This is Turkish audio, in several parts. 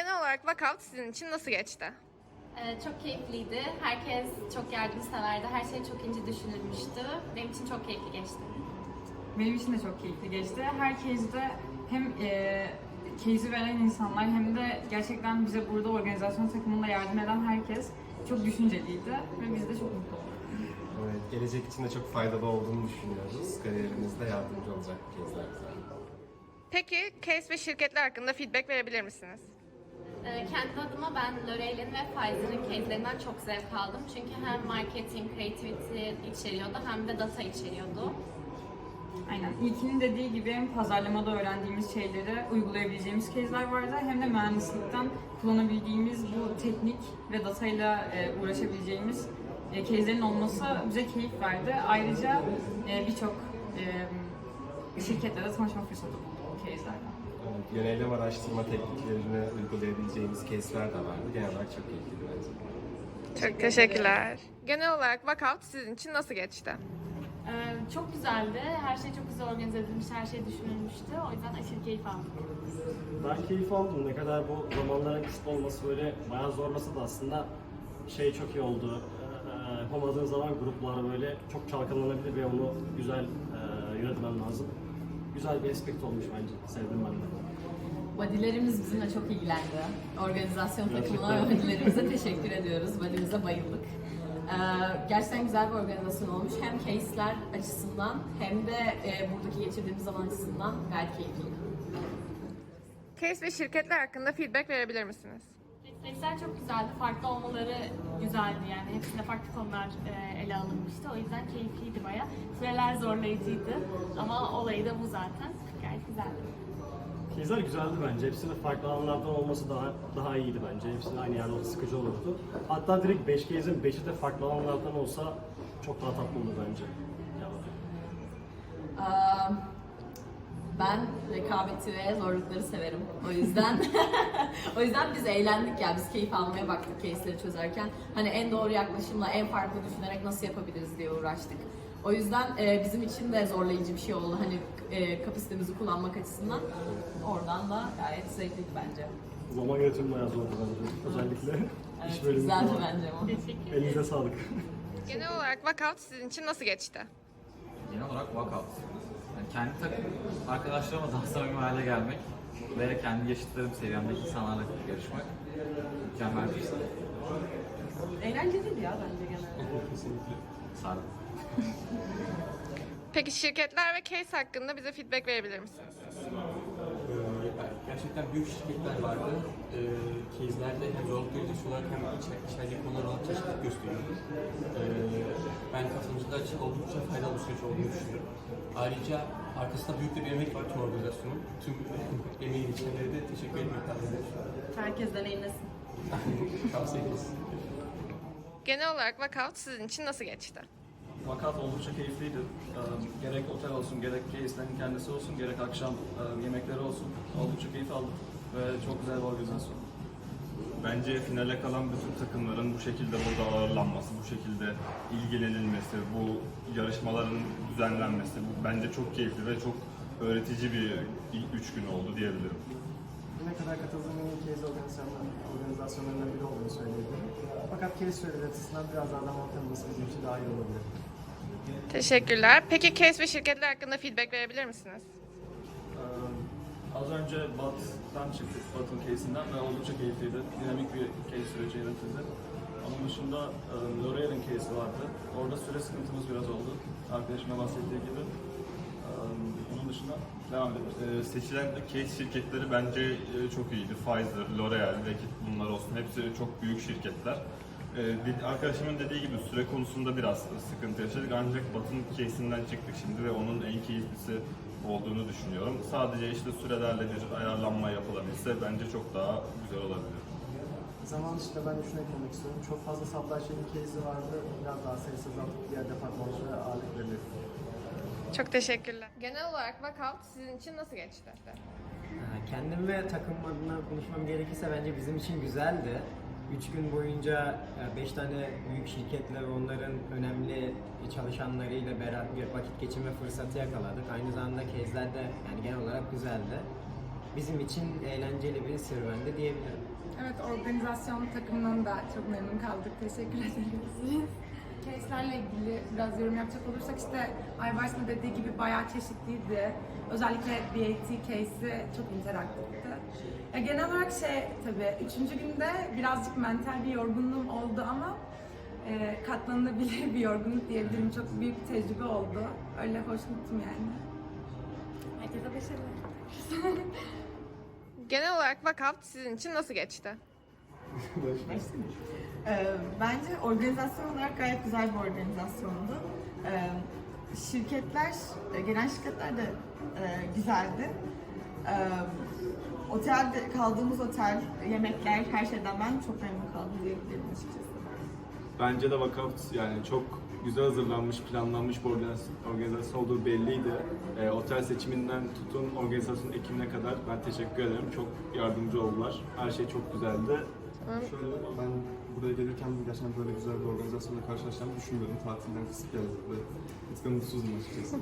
Genel olarak Vakult sizin için nasıl geçti? Ee, çok keyifliydi. Herkes çok yardımseverdi. Her şey çok ince düşünülmüştü. Benim için çok keyifli geçti. Benim için de çok keyifli geçti. Herkes de hem e, keyfi veren insanlar hem de gerçekten bize burada organizasyon takımında yardım eden herkes çok düşünceliydi ve biz de çok mutlu olduk. Evet, gelecek için de çok faydalı olduğunu düşünüyoruz. Kariyerinizde yardımcı olacak bize. Peki case ve şirketler hakkında feedback verebilir misiniz? Ee, kendi adıma ben L'Oreal'in ve Pfizer'ın case'lerinden çok zevk aldım. Çünkü hem marketing, creativity içeriyordu hem de data içeriyordu. Aynen. İlkinin dediği gibi hem pazarlamada öğrendiğimiz şeyleri uygulayabileceğimiz case'ler vardı hem de mühendislikten kullanabildiğimiz bu teknik ve datayla e, uğraşabileceğimiz e, case'lerin olması bize keyif verdi. Ayrıca e, birçok e, şirketle de tanışma fırsatı bulduk o case'lerden. Evet, yönelim araştırma tekniklerini uygulayabileceğimiz case'ler de vardı. Genel olarak çok keyifliydi bence. Çok teşekkürler. Genel olarak Vakult sizin için nasıl geçti? Ee, çok güzeldi. Her şey çok güzel organize edilmiş, her şey düşünülmüştü. O yüzden aşırı keyif aldım. Ben keyif aldım. Ne kadar bu zamanların kısıtlı olması böyle bayağı zorlasa da aslında şey çok iyi oldu. Ee, yapamadığın zaman gruplar böyle çok çalkalanabilir ve onu güzel e, yönetmen lazım. Güzel bir aspekt olmuş bence. Sevdim ben de. Body'lerimiz bizimle çok ilgilendi. Organizasyon takımına ve body'lerimize teşekkür ediyoruz. Body'mize bayıldık. Ee, gerçekten güzel bir organizasyon olmuş. Hem case'ler açısından hem de e, buradaki geçirdiğimiz zaman açısından gayet keyifliydi. Case ve şirketler hakkında feedback verebilir misiniz? Refleksler çok güzeldi. Farklı olmaları güzeldi yani. Hepsinde farklı konular e, ele alınmıştı. O yüzden keyifliydi baya. Süreler zorlayıcıydı. Ama olayı da bu zaten. Gayet güzeldi. Case'ler güzeldi bence. Hepsinin farklı alanlardan olması daha daha iyiydi bence. Hepsinin aynı yerde olması sıkıcı olurdu. Hatta direkt 5 case'in 5'i de farklı alanlardan olsa çok daha tatlı olur bence. Yani. Ee, ben rekabeti ve zorlukları severim. O yüzden o yüzden biz eğlendik ya. Biz keyif almaya baktık case'leri çözerken. Hani en doğru yaklaşımla en farklı düşünerek nasıl yapabiliriz diye uğraştık. O yüzden e, bizim için de zorlayıcı bir şey oldu. Hani e, kapasitemizi kullanmak açısından. Oradan da gayet zevkliydi bence. Zaman yönetimi bayağı zordu bence. Özellikle Evet, iş bölümü güzeldi falan. bence bu. Teşekkür Elinize sağlık. Genel olarak Vakult sizin için nasıl geçti? Genel olarak walkout. Kendi takım arkadaşlarıma daha samimi hale gelmek ve kendi yaşıtlarım seviyemdeki insanlarla yarışmak mükemmel bir his. Eğlenceliydi ya bence genelde. Sardı. Peki şirketler ve case hakkında bize feedback verebilir misiniz? Gerçekten büyük şirketler vardı. Ee, case'lerde hem zorluk derecesi olarak hem içe, içerideki konular olarak çeşitlilik gösteriyordu. Ee, ben katılımcılar için oldukça faydalı bir süreç olduğunu düşünüyorum. Ayrıca arkasında büyük de bir emek var tüm organizasyonun. Tüm emeği geçenlere de teşekkür etmek lazım. Herkes deneyimlesin. Tavsiye ederiz. Genel olarak Vakult sizin için nasıl geçti? Vakat oldukça keyifliydi. Ee, Gerek otel olsun, gerek case'lerin kendisi olsun, gerek akşam e, yemekleri olsun. Oldukça keyif aldım ve çok güzel bir organizasyon. Bence finale kalan bütün takımların bu şekilde burada ağırlanması, bu şekilde ilgilenilmesi, bu yarışmaların düzenlenmesi bu bence çok keyifli ve çok öğretici bir üç gün oldu diyebilirim. Ne kadar katıldığım en iyi organizasyonlar, organizasyonlarından biri olduğunu söyleyebilirim. Fakat case süreleri açısından biraz daha tanıması bizim için daha iyi olabilir. Teşekkürler. Peki case ve şirketler hakkında feedback verebilir misiniz? Ee, Az önce BAT'tan çıktık, BAT'ın case'inden ve oldukça keyifliydi. Dinamik bir case süreci yönetildi. Onun dışında e, L'Oreal'in case'i vardı. Orada süre sıkıntımız biraz oldu. Arkadaşıma bahsettiği gibi. Ee, Onun dışında devam edelim. Ee, seçilen case şirketleri bence e, çok iyiydi. Pfizer, L'Oreal, Reckitt bunlar olsun. Hepsi çok büyük şirketler. Ee, arkadaşımın dediği gibi süre konusunda biraz sıkıntı yaşadık ancak Batın case'inden çıktık şimdi ve onun en keyiflisi olduğunu düşünüyorum. Sadece işte sürelerle bir ayarlanma yapılabilse bence çok daha güzel olabilir. Zaman dışında ben de şunu eklemek istiyorum. Çok fazla supply chain case'i vardı. Biraz daha sayısı azaltıp diğer departmanlara ağırlık verildi. Çok teşekkürler. Genel olarak Vakult sizin için nasıl geçti? Kendim ve takım adına konuşmam gerekirse bence bizim için güzeldi. 3 gün boyunca 5 tane büyük şirketle ve onların önemli çalışanlarıyla beraber vakit geçirme fırsatı yakaladık. Aynı zamanda kezler de yani genel olarak güzeldi. bizim için eğlenceli bir serüvendi diyebilirim. Evet, organizasyon takımından da çok memnun kaldık. Teşekkür ederiz. Case'lerle ilgili biraz yorum yapacak olursak işte Aybars'ın dediği gibi bayağı çeşitliydi. Özellikle BAT case'i çok interaktifti. Ya genel olarak şey tabii, üçüncü günde birazcık mental bir yorgunluğum oldu ama e, katlanılabilir bir yorgunluk diyebilirim. Çok büyük bir tecrübe oldu. Öyle hoşnutum yani. Herkese başarılar. Genel olarak Vakaf sizin için nasıl geçti? Ee, bence organizasyon olarak gayet güzel bir organizasyondu. Ee, şirketler, gelen şirketler de e, güzeldi. Ee, otelde kaldığımız otel, yemekler, her şeyden ben çok memnun kaldım diyebilirim açıkçası. Bence de vakaf yani çok güzel hazırlanmış, planlanmış bir organizasyon, organizasyon olduğu belliydi. E, otel seçiminden tutun organizasyon ekibine kadar ben teşekkür ederim. Çok yardımcı oldular. Her şey çok güzeldi. Şöyle ben buraya gelirken gerçekten böyle güzel bir organizasyonla karşılaşacağımı düşünmüyordum. Tatilden kısıp geldik ve bir tık mutsuzdum açıkçası.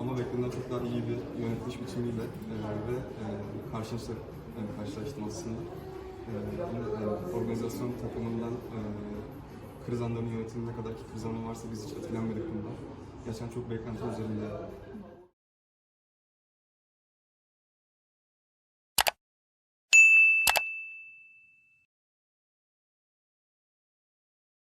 Ama beklediğimden çok daha iyi bir yönetiş biçimiyle e, ve e, karşılaştı, e, karşılaştım aslında. E, e, organizasyon takımından e, kriz anlarının yönetimine kadar ki kriz anı varsa biz hiç etkilenmedik bundan. Gerçekten çok beklenti üzerinde